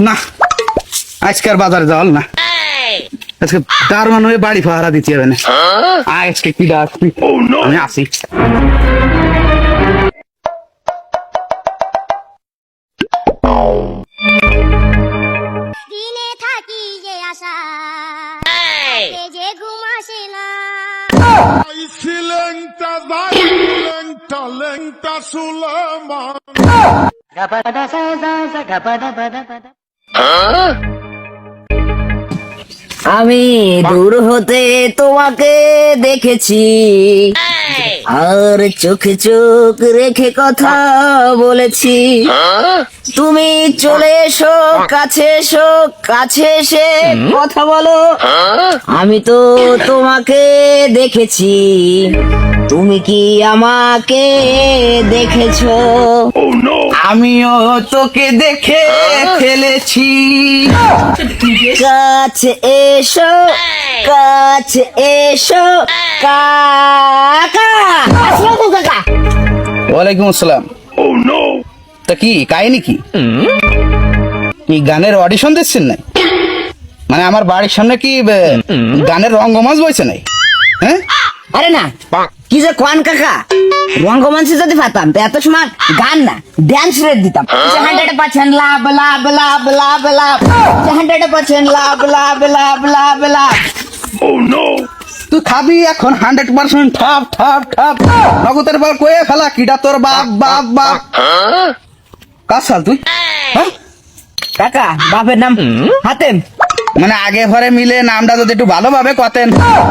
না আজকের বাজারে যাওয়াল না। আজকে তার মানে বাড়ি পাহারা দিতে হবে না। আজকে কি ডাক? আমি আসি। দিনে থাকি যে আশা রাতে আমি দূর হতে তোমাকে দেখেছি। আর চোখে চোখ রেখে কথা বলেছি। তুমি চলে এসো, কাছে এসো, কাছে এসে কথা বলো। আমি তো তোমাকে দেখেছি। তুমি কি আমাকে দেখেছ? আমিও তোকে দেখে ফেলেছি। কাছে এসো কাছে এসো কাকা। কাকা ওয়ালাইকুম আসসালাম। তা কি কাহিনী কি? কি গানের অডিশন দিচ্ছেন নাই মানে আমার বাড়ির সামনে কি গানের রঙ্গমাস বইছে নাই হ্যাঁ? আরে না। কি যে কোয়ান কাকা? রঙ্গমঞ্চে যদি পাতাম তো এত সময় গান না ড্যান্স রেট দিতাম। Hundred percent love love love love love hundred percent love love love love love তুই খাবি এখন হান্ড্রেড পার্সেন্ট ঠাপ ঠাপ ঠাপ। নগদের পর কয়ে ফেলা কিডা তোর বাপ বাপ বাপ। কাজ সাল তুই? হ্যাঁ? কাকা বাপের নাম হাতেম। মানে আগে ঘরে মিলে নামটা যদি একটু ভালোভাবে কতেন।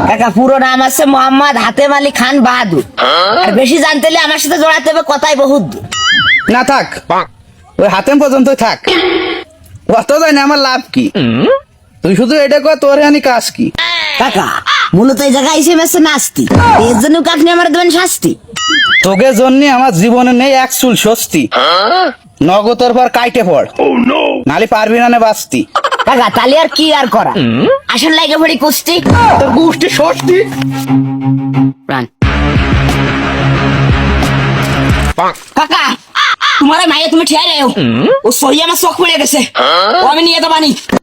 কাকা পুরো নাম আছে মোহাম্মদ হাতেম আলী খান বাহাদুর। আর বেশি জানতে হলে আমার সাথে জড়াতে হবে কথাই বহুত না থাক। ওই হাতেম পর্যন্ত থাক। অত যায় আমার লাভ কি। তুই শুধু এটা কর তোর আনি কাজ কি। কাকা মূলত এই জায়গায় এসে মেসে নাস্তি। এর জন্য আপনি আমার দেবেন শাস্তি? তোকে জন্য আমার জীবনে নেই এক চুল স্বস্তি। নগতর পর কাইটে পড়। নালি পারবি না নে বাঁচতি কাকা তাহলে আর কি আর করা? আসল লাগে ভরি কুস্তি। তোর ষষ্ঠী। প্রাণ কাকা তোমার মায়ে তুমি ঠিয়া ও সহি আমার চোখ পড়ে গেছে। ও আমি নিয়ে তো বানি